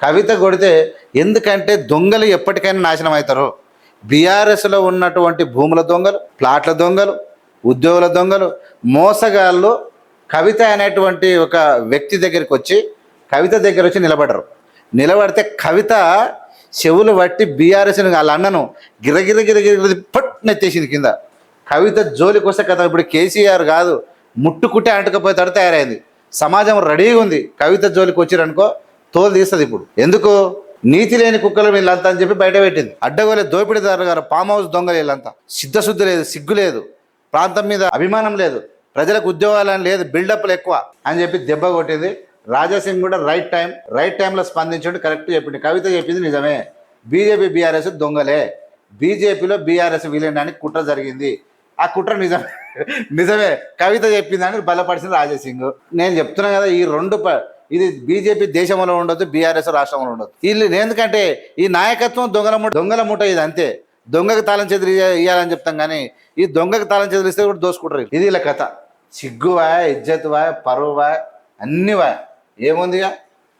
కవిత కొడితే ఎందుకంటే దొంగలు ఎప్పటికైనా నాశనం అవుతారు. బీఆర్ఎస్లో ఉన్నటువంటి భూముల దొంగలు ప్లాట్ల దొంగలు ఉద్యోగుల దొంగలు మోసగాళ్ళు కవిత అనేటువంటి ఒక వ్యక్తి దగ్గరికి వచ్చి కవిత దగ్గర వచ్చి నిలబడరు. నిలబడితే కవిత చెవులు పట్టి బీఆర్ఎస్ని వాళ్ళ అన్నను గిరగిర గిరగిర పట్ నెత్తేసింది కింద. కవిత జోలికి వస్తే కదా ఇప్పుడు కేసీఆర్ కాదు ముట్టుకుంటే అంటకపోతాడు తయారైంది. సమాజం రెడీగా ఉంది. కవిత జోలికి వచ్చిరనుకో తోలు తీస్తుంది ఇప్పుడు. ఎందుకు? నీతి లేని కుక్కలు వీళ్ళంతా అని చెప్పి బయట పెట్టింది. అడ్డగోలే దోపిడీదారు గారు ఫామ్ హౌస్ దొంగలు వీళ్ళంతా సిద్ధశుద్ధి లేదు సిగ్గు లేదు. ప్రాంతం మీద అభిమానం లేదు. ప్రజలకు ఉద్యోగాలని లేదు బిల్డప్లు ఎక్కువ అని చెప్పి దెబ్బ కొట్టింది. రాజాసింగ్ కూడా రైట్ టైం రైట్ టైంలో స్పందించండి కరెక్ట్ చెప్పింది కవిత చెప్పింది నిజమే. బీజేపీ బీఆర్ఎస్ దొంగలే. బీజేపీలో బీఆర్ఎస్ విలీనానికి కుట్ర జరిగింది. ఆ కుట్ర నిజమే నిజమే. కవిత చెప్పిందని బలపరిచింది రాజాసింగ్. నేను చెప్తున్నా కదా ఈ రెండు ప- ఇది బీజేపీ దేశంలో ఉండొచ్చు బీఆర్ఎస్ రాష్ట్రంలో ఉండొచ్చు. వీళ్ళు ఎందుకంటే ఈ నాయకత్వం దొంగల ముఠ దొంగల ముఠ ఇది అంతే. దొంగకు తాళం చేతులు ఇవ్వాలని చెప్తాం కానీ ఈ దొంగకు తాళం చేతులు ఇస్తే కూడా దోసుకుంటారు ఇది ఇలా కథ. సిగ్గువా ఇజ్జత్వా పరువా అన్నివా ఏముందిగా?